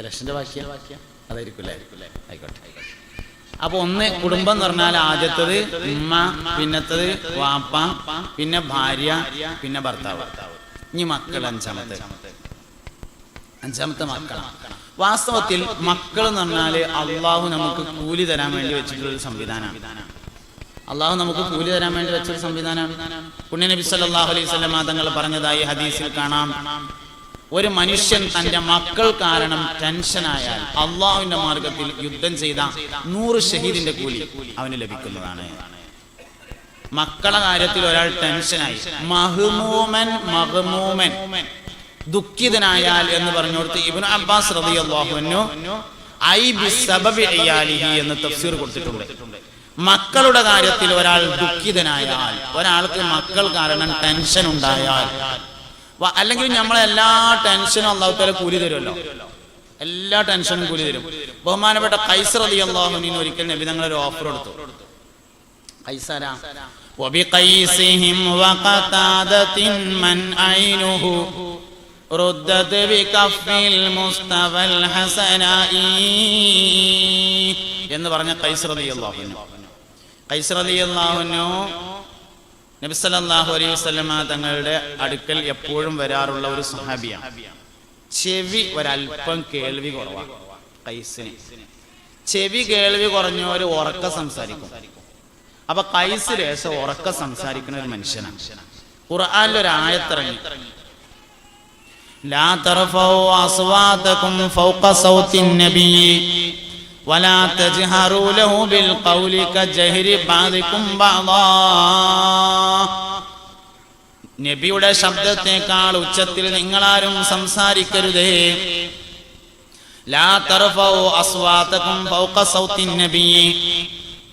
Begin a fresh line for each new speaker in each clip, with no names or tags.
ഇലക്ഷന്റെ വാക്യ അതായിരിക്കും അല്ലേ ആയിക്കോട്ടെ. അപ്പൊ ഒന്ന് കുടുംബം എന്ന് പറഞ്ഞാൽ ആദ്യത്തത് ഉമ്മ പിന്നത്തത് വാപ്പ പിന്നെ ഭാര്യ പിന്നെ ഭർത്താവ്. ഇനി മക്കൾ അഞ്ചാമത്തെ. അഞ്ചാമത്തെ മക്കളാണ് വാസ്തവത്തിൽ മക്കൾ എന്ന് പറഞ്ഞാൽ അള്ളാഹു നമുക്ക് കൂലി തരാൻ വേണ്ടി വെച്ചിട്ടുള്ള ഒരു സംവിധാനമാണ് അള്ളാഹു നമുക്ക് കൂലി തരാൻ വേണ്ടി വെച്ചൊരു സംവിധാനമാണ് പുണ്യ നബി സല്ലല്ലാഹു അലൈഹി സ്വലം തങ്ങൾ പറഞ്ഞതായി ഹദീസിൽ കാണാം. ഒരു മനുഷ്യൻ തന്റെ മക്കൾ കാരണം ടെൻഷനായാൽ അള്ളാഹുവിന്റെ മാർഗത്തിൽ യുദ്ധം ചെയ്ത നൂറ് ഷഹീദിന്റെ കൂലി അവന് ലഭിക്കുന്നതാണ്. മക്കളെ കാര്യത്തിൽ ഒരാൾ ടെൻഷനായി. മഹ്മൂമൻ മഹ്മൂമൻ. ദുഃഖിതനായാൽ എന്ന് പറഞ്ഞോടുത്ത് ഇബ്നു അബ്ബാസ് ഇയാലിഹി എന്ന് തഫ്സീർ കൊടുത്തിട്ടുണ്ട്. മക്കളുടെ കാര്യത്തിൽ ഒരാൾ ദുഃഖിതനായാൽ ഒരാൾക്ക് മക്കൾ കാരണം ടെൻഷൻ ഉണ്ടായാൽ അല്ലെങ്കിൽ നമ്മളെ എല്ലാ ടെൻഷനും അള്ളാഹുത്താല കൂലി തരുമല്ലോ എല്ലാ ടെൻഷനും കൂലി തരും ബഹുമാനപ്പെട്ട കൈസർ അലി അള്ളാഹുവിന് ഒരിക്കൽ നബി തങ്ങൾ ഒരു ഓഫർ കൊടുത്തു കൈസര وبقيسهم وقتادة من عينه ردت بكف المصطفى الحسناء എന്ന് പറഞ്ഞ കൈസർ അലി അള്ളാഹുനു കൈസർ അലി അള്ളാഹുനു നബിസലല്ലാഹു അലൈഹി വസ്ലമ തങ്ങളുടെ അടുക്കൽ എപ്പോഴും വരാറുള്ള ഒരു സഹാബിയാണ് ചെവി ഒരല്പം കേൾവി കുറവാണ് ചെവി കേൾവി കുറഞ്ഞവർ ഉറക്ക സംസാരിക്കും. അപ്പൊ കൈസ് രേശ ഉറക്ക സംസാരിക്കുന്ന ഒരു മനുഷ്യനാണ്. ഖുർആാനിൽ ഒരു ആയത്തിറങ്ങി. ലാ തറഫൗ അസ്വാതകും ഫൗഖ സൗതിൻ നബി. ولا تجهروا له بالقول كجهر بعضكم بعضا നബിയുടെ ശബ്ദത്തെക്കാൾ ഉച്ചത്തിൽ നിങ്ങളാരും സംസാരിക്കരുതേ ലാ തർഫൗ അസ്വാതകും ഫൗക സൗത്തിൻ നബി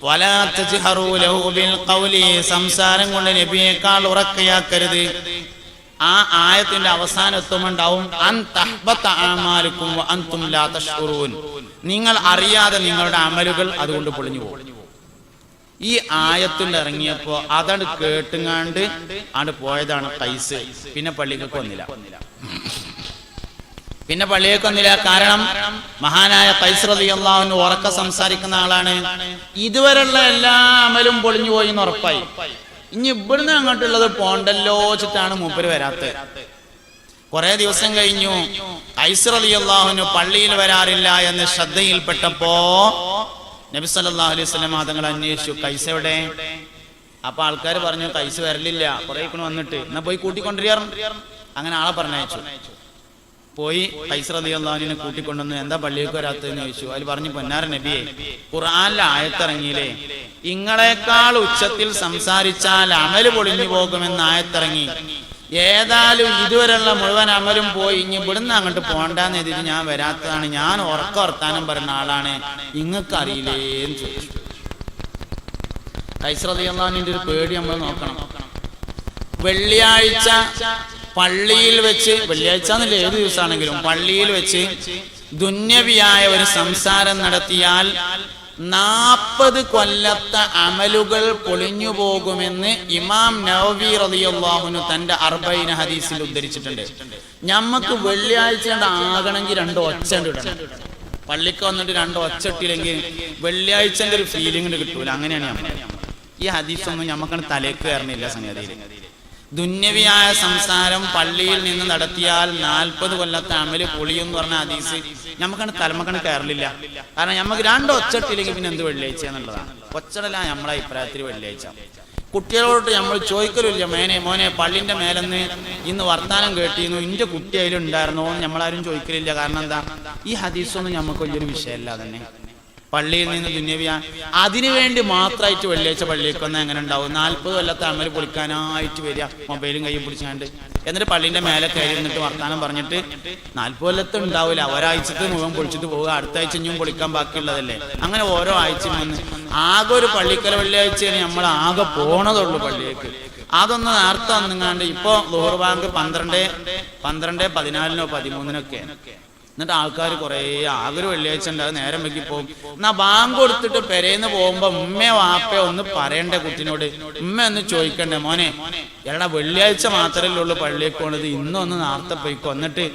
വലാ തജ്ഹറൂ ലഹു ബിൽ ഖൗലി സംസാരം കൊണ്ട് നബിയേക്കാൾ ഉറക്കയാക്കരുത് ആ ആയത്തിന്റെ അവസാനം എത്തുമുണ്ടാവും നിങ്ങൾ അറിയാതെ നിങ്ങളുടെ അമലുകൾ അതുകൊണ്ട് പൊളിഞ്ഞു പോകും. ഈ ആയത്തിൽ ഇറങ്ങിയപ്പോ അതണ്ട് കേട്ടുങ്ങാണ്ട് ആണ് പോയതാണ് കൈസ് പിന്നെ പള്ളികൾക്ക് വന്നില്ല. പിന്നെ പള്ളിയൊക്കെ വന്നില്ല കാരണം മഹാനായ കൈസ് ഉറക്ക സംസാരിക്കുന്ന ആളാണ്. ഇതുവരെയുള്ള എല്ലാ അമലും പൊളിഞ്ഞു പോയി എന്ന് ഉറപ്പായി. ഇനി ഇവിടുന്ന് അങ്ങോട്ടുള്ളത് പോണ്ടല്ലോ വെച്ചിട്ടാണ് മൂപ്പര് വരാത്തത് കുറെ ദിവസം കഴിഞ്ഞു. ഐസർ പള്ളിയിൽ വരാറില്ല എന്ന് ശ്രദ്ധയിൽപ്പെട്ടപ്പോ നബി സല്ലല്ലാഹു അലൈഹി സ്വലം തങ്ങൾ അന്വേഷിച്ചു. കൈസ എവിടെ? അപ്പൊ ആൾക്കാർ പറഞ്ഞു കൈസ വരലില്ല. കുറെ വന്നിട്ട്. എന്നാ പോയി കൂട്ടിക്കൊണ്ടിരിക്കാറുണ്ട് അങ്ങനെ ആളെ പറഞ്ഞയച്ചു. പോയി അള്ളാഹുവിനെ കൂട്ടിക്കൊണ്ടുവന്ന് എന്താ പള്ളിയിലേക്ക് വരാത്തതെന്ന് ചോദിച്ചു. അതിൽ പറഞ്ഞു പൊന്നാര നബിയെ ഖുർആനിലെ ആയത്തിറങ്ങിയില്ലേ? ഇങ്ങളെക്കാൾ ഉച്ചത്തിൽ സംസാരിച്ചാൽ അമൽ പൊളിഞ്ഞു പോകുമെന്ന് ആയത്തിറങ്ങി. ഏതായാലും ഇതുവരെയുള്ള മുഴുവൻ അമലും പോയി. ഇനി ഇവിടുന്ന് അങ്ങോട്ട് പോകണ്ടെന്ന് എഴുതിയിട്ട് ഞാൻ വരാത്തതാണ്. ഞാൻ ഉറക്ക വർത്താനം പറയുന്ന ആളാണ്. ഇങ്ങക്ക് അറിയില്ലേന്ന് ചോദിച്ചു. അലി ഒരു പേടി നമ്മൾ നോക്കണം. വെള്ളിയാഴ്ച പള്ളിയിൽ വെച്ച് വെള്ളിയാഴ്ച എന്നല്ല ഏത് ദിവസമാണെങ്കിലും പള്ളിയിൽ വെച്ച് ദുന്യവിയായ ഒരു സംസാരം നടത്തിയാൽ നാൽപ്പത് കൊല്ലത്തെ അമലുകൾ പൊളിഞ്ഞു പോകുമെന്ന് ഇമാം നവവി റതിയാഹുനു തന്റെ അർബൈന ഹദീസിൽ ഉദ്ധരിച്ചിട്ടുണ്ട്. ഞമ്മക്ക് വെള്ളിയാഴ്ച ആകണമെങ്കിൽ രണ്ട് ഒച്ച ഇടണം. പള്ളിക്ക് വന്നിട്ട് രണ്ട് ഒച്ച ഇട്ടില്ലെങ്കിൽ ഒരു ഫീലിംഗ് കിട്ടൂല. അങ്ങനെയാണ് ഞാൻ ഈ ഹദീസൊന്നും ഞമ്മക്കാണ് തലേക്ക് കയറുന്നില്ല സംഗതിയിൽ. ദുന്യവിയായ സംസാരം പള്ളിയിൽ നിന്ന് നടത്തിയാൽ നാൽപ്പത് കൊല്ലത്തെ അമൽ പൊളിയും എന്ന് പറഞ്ഞ അതീസ് നമുക്കാണ് തലമക്കണ് കയറലില്ല കാരണം നമുക്ക് രണ്ട് ഒച്ചട്ടില്ലെങ്കിൽ പിന്നെ എന്ത് വെള്ളിയാഴ്ച എന്നുള്ളതാണ്. ഒച്ചടല നമ്മളെ അഭിപ്രായത്തിൽ വെള്ളിയാഴ്ച. കുട്ടികളോട് നമ്മൾ ചോദിക്കലില്ല മേനെ മോനെ പള്ളിന്റെ മേലെന്ന് ഇന്ന് വർത്താനം കേട്ടിരുന്നു ഇന്റെ കുട്ടി അതിലുണ്ടായിരുന്നോ? നമ്മളാരും ചോദിക്കലില്ല. കാരണം എന്താ? ഈ ഹദീസൊന്നും നമുക്ക് വലിയൊരു വിഷയമല്ല തന്നെ പള്ളിയിൽ നിന്ന് ദുന്യവിയ. അതിനുവേണ്ടി മാത്രമായിട്ട് വെള്ളിയാഴ്ച പള്ളിയിൽ വന്നാൽ എങ്ങനെ ഉണ്ടാവും? നാൽപ്പത് കൊല്ലത്തെ അമൽ പൊളിക്കാനായിട്ട് വരിക. മൊബൈലും കയ്യും പിടിച്ചാണ്ട്. എന്നിട്ട് പള്ളിന്റെ മേലെ കയറി നിന്നിട്ട് വർത്താനം പറഞ്ഞിട്ട് നാൽപ്പത് കൊല്ലത്തെ ഉണ്ടാവില്ല ഒരാഴ്ചത്തെ മുഖം പൊളിച്ചിട്ട് പോവുക. അടുത്ത ആഴ്ച ഇനിയും പൊളിക്കാൻ ബാക്കിയുള്ളതല്ലേ? അങ്ങനെ ഓരോ ആഴ്ചയും വന്ന് ആകെ ഒരു പള്ളിക്കല വെള്ളിയാഴ്ചയാണ് നമ്മൾ ആകെ പോണതുള്ളൂ പള്ളിയേക്ക് അതൊന്ന് നേരത്തെ വന്നുങ്ങാണ്ട് ഇപ്പൊ ലോഹർ ബാങ്ക് പന്ത്രണ്ട് പന്ത്രണ്ട് പതിനാലിനോ പതിമൂന്നിനൊക്കെ എന്നിട്ട് ആൾക്കാർ കുറേ ആഗ്രഹം വെള്ളിയാഴ്ച നേരം വെക്കി പോകും. എന്നാ ബാങ്ക് കൊടുത്തിട്ട് പെരേന്ന് പോകുമ്പോ ഉമ്മയോ വാപ്പ ഒന്ന് പറയണ്ട കുട്ടിനോട്? ഉമ്മ ഒന്ന് ചോദിക്കണ്ടേ മോനെ? എടാ വെള്ളിയാഴ്ച മാത്രമല്ലേ ഉള്ളൂ പള്ളിയിൽ പോണത്. ഇന്നൊന്ന് നേരത്തെ പോയി കൊന്നിട്ട്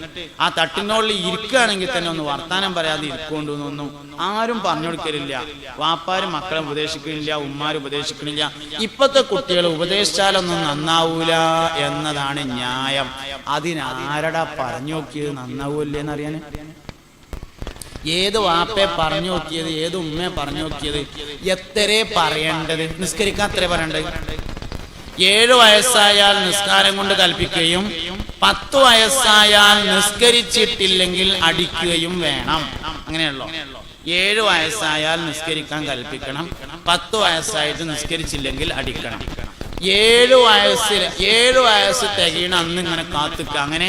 ആ തട്ടിനുള്ളിൽ ഇരിക്കുകയാണെങ്കിൽ തന്നെ ഒന്ന് വർത്താനം പറയാതെ ഇരിക്കൊണ്ടൊന്നും ആരും പറഞ്ഞു കൊടുക്കലില്ല. വാപ്പാരും മക്കളെ ഉപദേശിക്കുന്നില്ല ഉമ്മാരും ഉപദേശിക്കുന്നില്ല. ഇപ്പത്തെ കുട്ടികൾ ഉപദേശിച്ചാലൊന്നും നന്നാവൂല എന്നതാണ് ന്യായം. അതിനാരടാ പറഞ്ഞു നോക്കിയത് നന്നാവൂല്ലേ എന്നറിയാന്? ഏത് വാപ്പെ പറഞ്ഞു നോക്കിയത് ഏത് ഉമ്മയെ പറഞ്ഞു നോക്കിയത് എത്രേ പറയേണ്ടത്? നിസ്കരിക്കാൻ അത്ര പറയേണ്ടത്? ഏഴു വയസ്സായാൽ നിസ്കാരം കൊണ്ട് കൽപ്പിക്കുകയും പത്ത് വയസ്സായാൽ നിസ്കരിച്ചിട്ടില്ലെങ്കിൽ അടിക്കുകയും വേണം. അങ്ങനെയുള്ളോ? ഏഴു വയസ്സായാൽ നിസ്കരിക്കാൻ കൽപ്പിക്കണം പത്ത് വയസ്സായിട്ട് നിസ്കരിച്ചില്ലെങ്കിൽ അടിക്കണം. ഏഴു വയസ്സിൽ ഏഴു വയസ്സ് തികയണ അന്ന് ഇങ്ങനെ കാത്തുക്ക അങ്ങനെ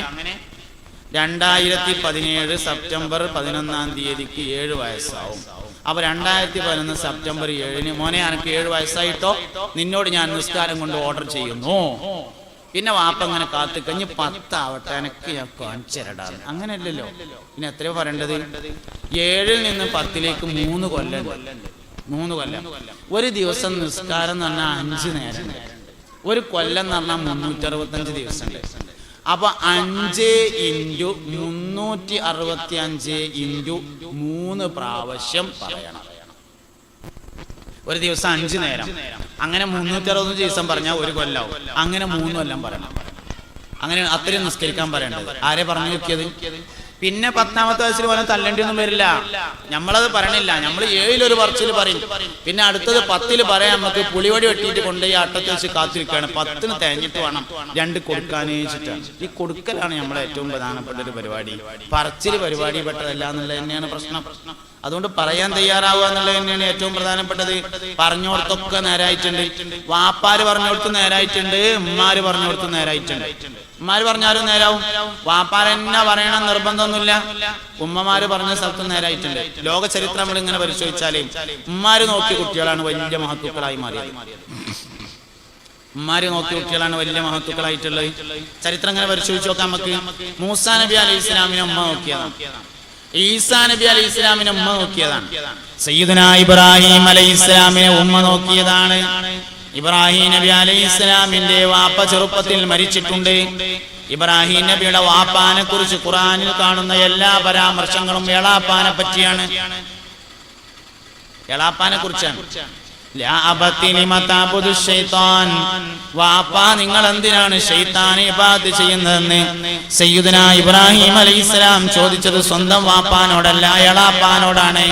രണ്ടായിരത്തി പതിനേഴ് സെപ്റ്റംബർ പതിനൊന്നാം തീയതിക്ക് ഏഴ് വയസ്സാവും. അപ്പൊ രണ്ടായിരത്തി പതിനൊന്ന് സെപ്റ്റംബർ ഏഴിന് മോനെ എനിക്ക് ഏഴ് വയസ്സായിട്ടോ? നിന്നോട് ഞാൻ നിസ്കാരം കൊണ്ട് ഓർഡർ ചെയ്യുന്നു. പിന്നെ വാപ്പ അങ്ങനെ കാത്തു കഴിഞ്ഞ് പത്താവട്ടെ എനിക്ക് ഞാൻ കാണിച്ചിരടാ അങ്ങനെയല്ലല്ലോ. പിന്നെ എത്രയോ പറയേണ്ടത്? ഏഴിൽ നിന്ന് പത്തിലേക്ക് മൂന്ന് കൊല്ലം മൂന്ന് കൊല്ലം. ഒരു ദിവസം നിസ്കാരം എന്ന് പറഞ്ഞാൽ അഞ്ച് നേരം ഒരു കൊല്ലം എന്ന് പറഞ്ഞാൽ മുന്നൂറ്റി അറുപത്തഞ്ച് ദിവസം അപ്പൊ അഞ്ച് ഇന്റു മുന്നൂറ്റി അറുപത്തി അഞ്ച് ഇന്റു മൂന്ന് പ്രാവശ്യം പറയണം. ഒരു ദിവസം അഞ്ച് നേരം. അങ്ങനെ മുന്നൂറ്റി അറുപത് ദിവസം പറഞ്ഞാൽ ഒരു കൊല്ലാവും അങ്ങനെ മൂന്ന് കൊല്ലം പറയണം. അങ്ങനെ അത്രയും നിസ്കരിക്കാൻ പറയേണ്ടത്. ആരെ പറഞ്ഞു നോക്കിയത്? പിന്നെ പത്താമത്തെ വയസ്സിൽ പോലെ തല്ലേണ്ടി ഒന്നും വരില്ല. നമ്മളത് പറയണില്ല. നമ്മൾ ഏഴിലൊരു പറച്ചിൽ പറയും. പിന്നെ അടുത്തത് പത്തിൽ പറയാൻ നമുക്ക് പുളിവടി വെട്ടിയിട്ട് കൊണ്ടുപോയി അട്ടത്തെ വെച്ച് കാത്തിരിക്കുകയാണ്. പത്തിന് തേഞ്ഞിട്ട് വേണം രണ്ട് കൊടുക്കാനേ ചുറ്റാണ് ഈ കൊടുക്കലാണ് നമ്മളെ ഏറ്റവും പ്രധാനപ്പെട്ട ഒരു പരിപാടി. പറച്ചിൽ പരിപാടി പെട്ടതല്ല എന്നുള്ളത് തന്നെയാണ് പ്രശ്നം. അതുകൊണ്ട് പറയാൻ തയ്യാറാവുക എന്നുള്ളത് തന്നെയാണ് ഏറ്റവും പ്രധാനപ്പെട്ടത്. പറഞ്ഞോടത്തൊക്കെ നേരായിട്ടുണ്ട്. വാപ്പാര് പറഞ്ഞോടത്ത് നേരായിട്ടുണ്ട്. ഉമ്മാര് പറഞ്ഞോടത്ത് നേരായിട്ടുണ്ട്. ഉമ്മാര് പറഞ്ഞാലും നേരാവും. വാപ്പാരെന്നെ പറയണ നിർബന്ധമൊന്നുമില്ല. ഉമ്മമാര് പറഞ്ഞ സ്ഥലത്ത് നേരായിട്ടുണ്ട് ലോക ചരിത്രം നമ്മൾ ഇങ്ങനെ പരിശോധിച്ചാലേ ഉമ്മാര് നോക്കിയ കുട്ടികളാണ് വലിയ മഹത്വക്കളായി മാറിയത്. ഉമ്മാര് നോക്കിയ കുട്ടികളാണ് വലിയ മഹത്വക്കളായിട്ടുള്ളത് ചരിത്രം ഇങ്ങനെ പരിശോധിച്ച് നോക്കാം നമുക്ക്. മൂസാ നബി അലൈഹി ഇസ്ലാമിനെ ഉമ്മ നോക്കിയതാണ്. ഈസാ നബി അലൈഹി ഇസ്ലാമിനെ ഉമ്മ നോക്കിയതാണ്. സയ്യിദുന ഇബ്രാഹിം അലൈഹി ഇസ്ലാമിനെ ഉമ്മ നോക്കിയതാണ്. ഇബ്രാഹിം നബി അലൈഹി ഇസ്ലാമിന്റെ വാപ്പ ചെറുപ്പത്തിൽ മരിച്ചിട്ടുണ്ട്. ഇബ്രാഹിം നബിയുടെ വാപ്പാനെ കുറിച്ച് ഖുറാനിൽ കാണുന്ന എല്ലാ പരാമർശങ്ങളും എളാപ്പാനെ പറ്റിയാണ്. എളാപ്പാനെ കുറിച്ചാണ്. വാപ്പാ നിങ്ങൾ എന്തിനാണ് ഷെയ്ത്താനെ ഇബാദത്ത് ചെയ്യുന്നതെന്ന്? സയ്യുദന ഇബ്രാഹിം അലൈഹിസ്സലാം ചോദിച്ചത് സ്വന്തം വാപ്പാനോടല്ല എളാപ്പാനോടാണ്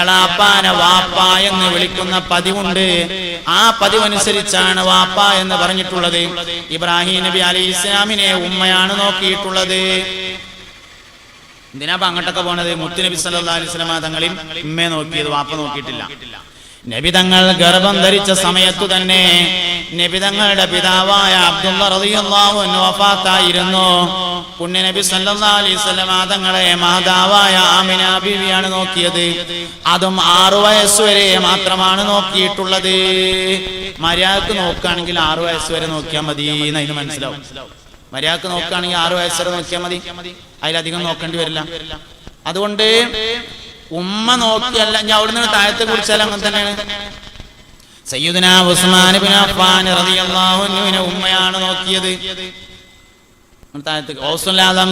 എളാപ്പാനെ വാപ്പ എന്ന് വിളിക്കുന്ന പതിവുണ്ട്. ആ പതിവനുസരിച്ചാണ് വാപ്പ എന്ന് പറഞ്ഞിട്ടുള്ളത്. ഇബ്രാഹിം നബി അലൈഹി ഇസ്ലാമിനെ ഉമ്മയാണ് നോക്കിയിട്ടുള്ളത്. എന്തിനാ അങ്ങോട്ടൊക്കെ പോണത്? മുത്തുനബി സല്ലല്ലാഹു അലൈഹി തങ്ങളിൽ ഉമ്മയെ നോക്കിയത് വാപ്പ നോക്കിയിട്ടില്ല. നബി തങ്ങൾ ഗർഭം ധരിച്ച സമയത്തു തന്നെ നബിതങ്ങളുടെ പിതാവായ അബ്ദുള്ള റളിയല്ലാഹു വഫാത്തായിരുന്നു. പുണ്യ നബി സല്ലല്ലാഹു അലൈഹി മാതാവായ ആമിന ബീവിയാണ് നോക്കിയത്. അതും ആറു വയസ്സ് വരെ മാത്രമാണ് നോക്കിയിട്ടുള്ളത്. മര്യാദയ്ക്ക് നോക്കുകയാണെങ്കിൽ ആറു വയസ്സ് വരെ നോക്കിയാൽ മതി എന്ന് അതിന് മനസ്സിലാവും. മര്യാദയ്ക്ക് നോക്കുകയാണെങ്കിൽ ആറു വയസ്സ് വരെ നോക്കിയാൽ മതി. അതിലധികം നോക്കേണ്ടി വരില്ല. അതുകൊണ്ട് ഉമ്മ നോക്കിയല്ല ഞാൻ അവിടുന്ന് താഴത്തെ കുറിച്ചാൽ അങ്ങനെ തന്നെയാണ്. ഉസ്മാൻ അഫ്ഫാൻ റളിയല്ലാഹു ഉമ്മയാണ് നോക്കിയത്.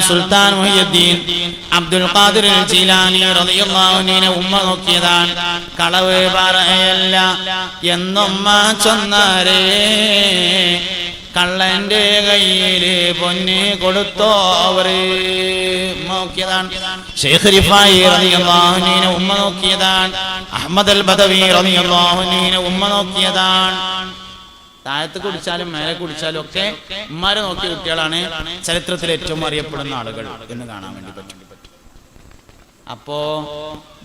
സുൽത്താൻ മുഹിയുദ്ദീൻ അബ്ദുൽ ഖാദിർ ഉമ്മ നോക്കിയതാണ്. കളവ് പറയല്ല എന്നുമ്മ ചൊന്നാരേ. കള്ളന്റെ കയ്യിൽ പൊന്ന് കൊടുത്തോവര് നോക്കിയതാണ്. ഷെയ്ഖ് റിഫായി ഉമ്മ നോക്കിയതാണ്. അഹമ്മദ് അൽ ബദവി റളിയല്ലാഹു ഉമ്മ നോക്കിയതാണ്. താഴത്ത് കുടിച്ചാലും മേലെ കുടിച്ചാലും ഒക്കെ ഉമ്മാരെ നോക്കിയ കുട്ടികളാണ് ചരിത്രത്തിൽ ഏറ്റവും അറിയപ്പെടുന്ന ആളുകൾ എന്ന് കാണാൻ വേണ്ടി പറ്റും. അപ്പോ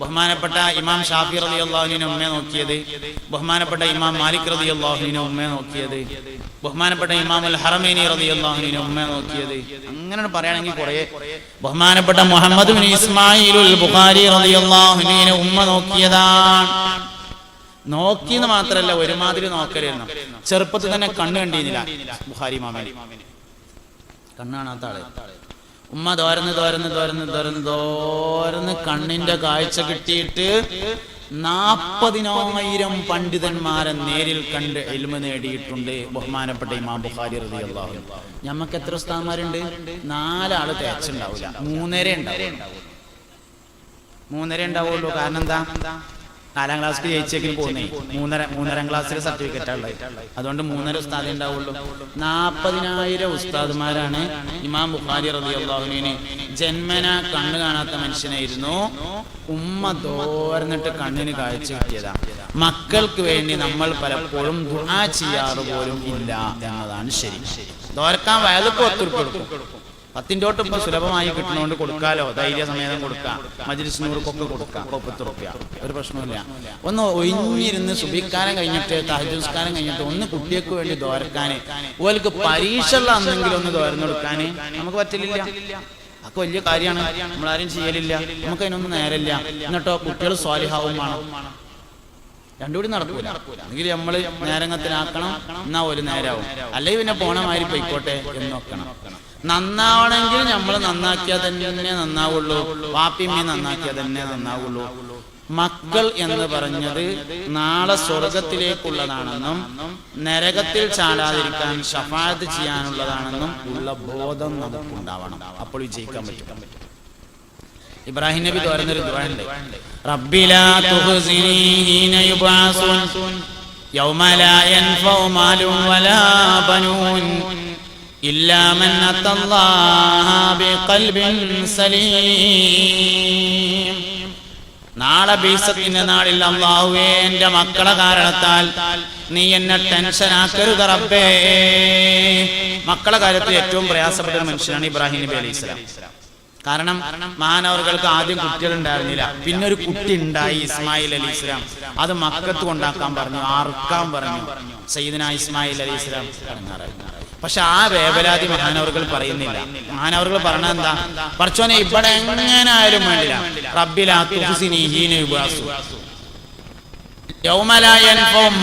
ബഹുമാനപ്പെട്ട ഇമാം ഷാഫി റതി അള്ളാഹുവിനെ ഉമ്മയെ നോക്കിയത് ബഹുമാനപ്പെട്ട ഇമാം മാലിക് റതി അള്ളാഹുവിനെ ഉമ്മയെ നോക്കിയത് ബഹുമാനപ്പെട്ട ഇമാം അൽ ഹറമേനി റതി അള്ളാഹുവിനെ ഉമ്മയെ നോക്കിയത്. അങ്ങനെ പറയുകയാണെങ്കിൽ കുറെ ബഹുമാനപ്പെട്ട മുഹമ്മദ് ബിൻ ഇസ്മായിലുൽ ബുഖാരി റതി അള്ളാഹുവിനെ ഉമ്മ നോക്കിയതാണ്. നോക്കിന്ന് മാത്രല്ല ഒരുമാതിരി നോക്കലായിരുന്നു. ചെറുപ്പത്തിൽ തന്നെ കണ്ണ് കണ്ടിരുന്നില്ല ബുഹാരി മാമൻ കണ്ണ് കാണാത്ത ആൾ. ഉമ്മ തോരന്ന് തോരന്ന് തോരന്ന് തോരന്ന് തോരന്ന് കണ്ണിന്റെ കാഴ്ച കിട്ടിയിട്ട് നാപ്പതിനായിരം പണ്ഡിതന്മാരെ നേരിൽ കണ്ട് എൽമ നേടിയിട്ടുണ്ട് ബഹുമാനപ്പെട്ട ഇമാം ബുഖാരി അൻഹു. ഞമ്മക്ക് എത്ര ഉസ്താന്മാരുണ്ട് നാലാൾ തേച്ചുണ്ടാവില്ല മൂന്നര ഉണ്ടാവും മൂന്നര ഉണ്ടാവുള്ളൂ. കാരണം എന്താ? നാലാം ക്ലാസ് ജയിച്ചേക്കിന് പോകുന്നേ മൂന്നര മൂന്നര ക്ലാസ്സിൽ സർട്ടിഫിക്കറ്റ് ഉള്ളത് അതുകൊണ്ട് മൂന്നര ഉസ്താദേ ഉണ്ടാവുള്ളൂ. നാപ്പതിനായിരം ഉസ്താദ്മാരാണ് ഇമാം ബുഖാരി റളിയല്ലാഹുവിന് ജന്മന കണ്ണ് കാണാത്ത മനുഷ്യനായിരുന്നു. ഉമ്മ തോർന്നിട്ട് കണ്ണിന് കാഴ്ച കിട്ടിയതാ. മക്കൾക്ക് വേണ്ടി നമ്മൾ പലപ്പോഴും ദുആ ചെയ്യാറ് പോലും ഇല്ല എന്നതാണ് ശരി. തോർക്കാൻ വയലൊക്കെ ഒത്തിരി കൊടുക്കും. പത്തിന്റെ തൊട്ട് ഇപ്പൊ സുലഭമായി കിട്ടുന്നതുകൊണ്ട് കൊടുക്കാലോ? ധൈര്യ സമേതം കൊടുക്കാം. മജ്ലിസ് നൂറുക്കൊക്കെ കൊടുക്കാം. മുപ്പത്തി റുപ്യ ഒരു പ്രശ്നമില്ല ഒന്ന് ഒഴിഞ്ഞിരുന്ന് സുബിക്കാരം കഴിഞ്ഞിട്ട് തഹജുസ്കാരം കഴിഞ്ഞിട്ട് ഒന്ന് കുട്ടികൾക്ക് വേണ്ടി ദോരക്കാൻ ഓർക്ക് പരീക്ഷ ഉള്ള അന്നെങ്കിലും ഒന്ന് ദോരന്ന് കൊടുക്കാന്. നമുക്ക് പറ്റില്ല. അതൊക്കെ വലിയ കാര്യമാണ്. നമ്മളാരും ചെയ്യലില്ല. നമുക്ക് അതിനൊന്നും നേരമില്ല. എന്നിട്ടോ കുട്ടികൾ സ്വാലിഹാവും വേണം. രണ്ടുകൂടി നടക്കൂല. അല്ലെങ്കിൽ നമ്മൾ നേരങ്ങത്തിലാക്കണം. എന്നാ ഒരു നേരാവും. അല്ലെങ്കിൽ പിന്നെ പോണ പോയിക്കോട്ടെ പൊയ്ക്കോട്ടെ എന്ന് നോക്കണം നന്നാവണമെങ്കിൽ നമ്മൾ നന്നാക്കിയാൽ തന്നെ നന്നാവുള്ളൂ. വാപ്പിമ്മി നന്നാക്കിയാൽ തന്നെ നന്നാവുള്ളൂ. മക്കൾ എന്ന് പറഞ്ഞത് നാളെ സ്വർഗത്തിലേക്കുള്ളതാണെന്നും നരകത്തിൽ ചാടാതിരിക്കാൻ ഷഫായത്ത് ചെയ്യാനുള്ളതാണെന്നും ഉള്ള ബോധം നമുക്ക് ഉണ്ടാവണം അപ്പോൾ വിജയിക്കാൻ പറ്റും. ഇബ്രാഹിം നബി തോരുന്നൊരു ദുആണ്ട് റബ്ബിലാ ലാ വലാ ബനൂൻ. ഇല്ലാ أتى الله بقلب സലീം. നാളെ ബീസത്തിന്റെ നാളിൽ അള്ളാഹുവേ എന്റെ മക്കളെ കാരണത്താൽ നീ എന്നെ ടെൻഷനാക്കരുത് റബ്ബേ. മക്കളെ കാര്യത്തിൽ ഏറ്റവും പ്രയാസപ്പെട്ട മനുഷ്യനാണ് ഇബ്രാഹിം നബി അലൈഹി സ്വലാം. കാരണം മാനവർക്ക് ആദ്യം കുട്ടികൾ ഉണ്ടായിരുന്നില്ല പിന്നെ ഒരു കുട്ടി ഉണ്ടായി ഇസ്മായിൽ അലി ഇസ്ലാം അത് മക്കത്ത് കൊണ്ടാക്കാൻ പറഞ്ഞു ആർക്കാൻ പറഞ്ഞു. സയ്യിദിന ഇസ്മായിൽ അലി ഇസ്ലാം പക്ഷെ ആ വേവലാതി മഹാനവർകൾ പറയുന്നില്ല. മഹാനവർകൾ പറഞ്ഞ എന്താ? പറച്ചോനെ ഇവിടെ എങ്ങനെ ആയാലും വേണ്ടില്ല. റബ്ബിലാ തുഹ്സിനി ഹീന യുബാസു. യൗമ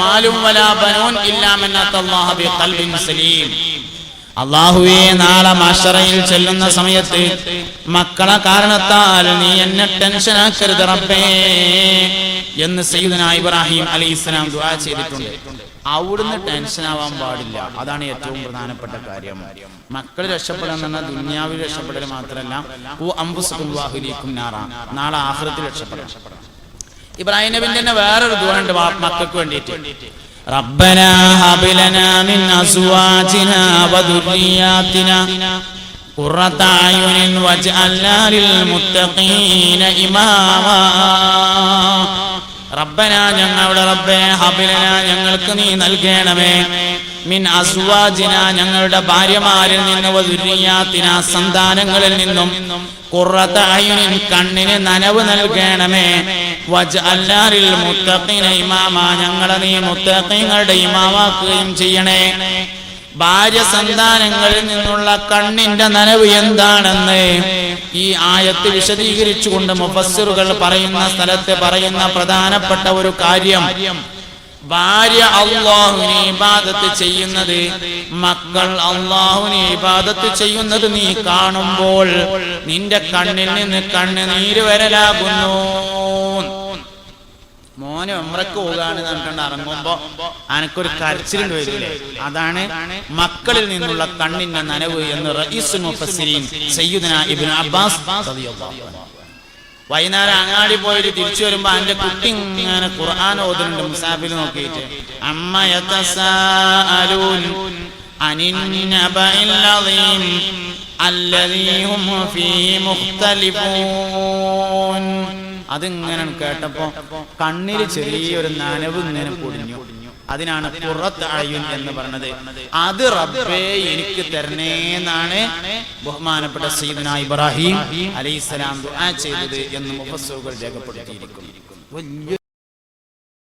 മാലും വലാ ബനൂൻ ഇല്ലാ മൻ അത്തല്ലാഹ ബിഖൽബിൻ സലീം. അള്ളാഹുവേ നാളെ മാഷറയിൽ ചെല്ലുന്ന സമയത്ത് മക്കളെ കാരണത്താൽ നീ എന്നെ ടെൻഷനാക്കരുത് റബ്ബേ എന്ന് സയ്യിദന ഇബ്രാഹിം അലി ഇസ്ലാം ദുആ ചെയ്തിട്ടുണ്ട്. അവിടുന്ന് ടെൻഷൻ ആവാൻ പാടില്ല. അതാണ് ഏറ്റവും പ്രധാനപ്പെട്ട കാര്യം. മക്കൾ രക്ഷപ്പെടാൻ പറഞ്ഞാൽ ദുന്യാവിൽ രക്ഷപ്പെടൽ മാത്രമല്ല. നാളെ ആഹ്റത്തിൽ രക്ഷപ്പെടാം ഇബ്രാഹിം നബിന്റെ തന്നെ വേറൊരു ദുആ മക്കൾക്ക് വേണ്ടിയിട്ട്. ربنا هب لنا من أزواجنا وذرياتنا قرة أعين واجعلنا للمتقين إماما റബ്ബന ഞങ്ങളുടെ റബ്ബേ ഹബിലന ഞങ്ങൾക്ക് നീ നൽകണമേ മിൻ അസ്വാജിന ഞങ്ങളുടെ ഭാര്യമാരിൽ നിന്ന് വധുരിയാത്തിന സന്താനങ്ങളിൽ നിന്നും കുറത്ത അയുനിൻ കണ്ണിന് നനവ് നൽകണമേ വജ് അല്ലാറിൽ മുത്തഖിന ഞങ്ങളെ നീ മുത്തഖീങ്ങളുടെ ഇമാമാക്കുകയും ചെയ്യണേ. ഭാര്യ സന്താനങ്ങളിൽ നിന്നുള്ള കണ്ണിന്റെ നനവ് എന്താണെന്ന് ഈ ആയത്ത് വിശദീകരിച്ചുകൊണ്ട് മുഫസ്സിറുകൾ പറയുന്ന സ്ഥലത്ത് പറയുന്ന പ്രധാനപ്പെട്ട ഒരു കാര്യം. ഭാര്യ അള്ളാഹുവിനെ ഇബാദത്ത് ചെയ്യുന്നത് മക്കൾ അള്ളാഹുവിനെ ഇബാദത്ത് ചെയ്യുന്നത് നീ കാണുമ്പോൾ നിന്റെ കണ്ണിൽ നിന്ന് കണ്ണ് നീര് വരലാകുന്നു. മോനെ ഉമ്രക്ക് പോകാണ് കണ്ട് ഇറങ്ങുമ്പോ അനക്കൊരു കരച്ചിലുണ്ട് വരില്ലേ അതാണ് മക്കളിൽ നിന്നുള്ള കണ്ണിന്റെ നനവ് എന്ന് മുഫസ്സിരീൻ ഇബ്നു അബ്ബാസ്. വൈകുന്നേരം അങ്ങാടി പോയിട്ട് തിരിച്ചു വരുമ്പോ അന്റെ കുട്ടി ഇങ്ങനെ ഖുർആൻ ഓതുന്നുണ്ട് മുസാഫിൽ നോക്കിയിട്ട്. അമ്മ അല്ലദീ ഹും മുഖ്തലിഫൂൻ. അതിങ്ങനെ കേട്ടപ്പോ കണ്ണിൽ ചെറിയൊരു നനവ് ഇങ്ങനെ പൊടിഞ്ഞു. അതിനാണ് പുറത്ത് അഴയുൻ എന്ന് പറഞ്ഞത്. അത് റബ്ബേ എനിക്ക് തരണേന്നാണ് ബഹുമാനപ്പെട്ട സീദന ഇബ്രാഹിം അലൈഹിസ്സലാം ദുആ ചെയ്തത് എന്ന് മുഫസ്സറുകൾ രേഖപ്പെടുത്തിയിരിക്കുന്നു.